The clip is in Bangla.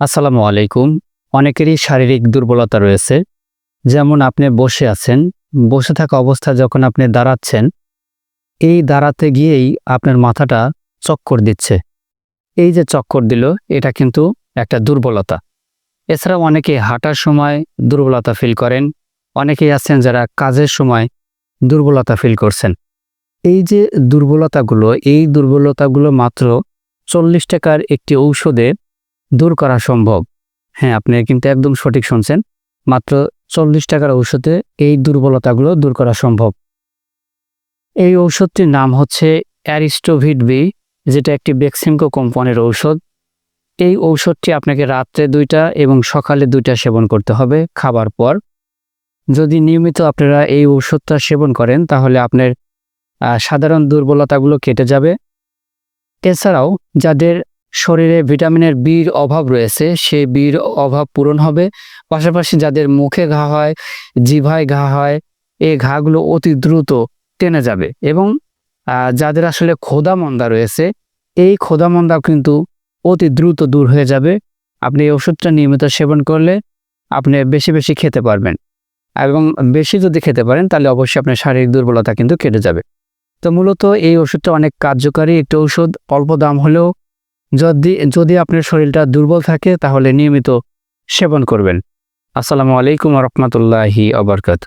আসসালামু আলাইকুম। অনেকেরই শারীরিক দুর্বলতা রয়েছে। যেমন আপনি বসে আছেন, বসে থাকা অবস্থায় যখন আপনি দাঁড়াচ্ছেন, এই দাঁড়াতে গিয়েই আপনার মাথাটা চক্কর দিচ্ছে। এই যে চক্কর দিল, এটা কিন্তু একটা দুর্বলতা। এছাড়াও অনেকে হাঁটার সময় দুর্বলতা ফিল করেন, অনেকেই আছেন যারা কাজের সময় দুর্বলতা ফিল করছেন। এই যে দুর্বলতাগুলো, এই দুর্বলতাগুলো মাত্র চল্লিশ টাকার একটি ঔষধে দূর করা সম্ভব। হ্যাঁ আপনি কিন্তু একদম সঠিক শুনছেন। মাত্র চল্লিশ টাকার ঔষধে এই দুর্বলতাগুলো দূর করা সম্ভব। এই ঔষধটির নাম হচ্ছে অ্যারিস্টোভিট বি, যেটা একটি বেক্সিমকো কোম্পানির ঔষধ। এই ঔষধটি আপনাকে রাত্রে দুইটা এবং সকালে দুইটা সেবন করতে হবে খাবার পর। যদি নিয়মিত আপনারা এই ঔষধটা সেবন করেন, তাহলে আপনার সাধারণ দুর্বলতাগুলো কেটে যাবে। এছাড়াও যাদের শরীরে ভিটামিনের বির অভাব রয়েছে, সেই বির অভাব পূরণ হবে। পাশাপাশি যাদের মুখে ঘা হয়, জিভায় ঘা হয় এই ঘাগুলো অতি দ্রুত টেনে যাবে এবং যাদের আসলে ক্ষোধা মন্দা রয়েছে, এই ক্ষোধা মন্দা কিন্তু অতি দ্রুত দূর হয়ে যাবে। আপনি এই ওষুধটা নিয়মিত সেবন করলে আপনি বেশি বেশি খেতে পারবেন। এবং বেশি যদি খেতে পারেন, তাহলে অবশ্যই আপনার শারীরিক দুর্বলতা কিন্তু কেটে যাবে। তো মূলত এই ওষুধটা অনেক কার্যকারী একটি ওষুধ অল্প দাম হলেও যদি যদি আপনার শরীরটা দুর্বল থাকে তাহলে নিয়মিত সেবন করবেন। আসসালামু আলাইকুম রহমতুল্লাহি আবরকাত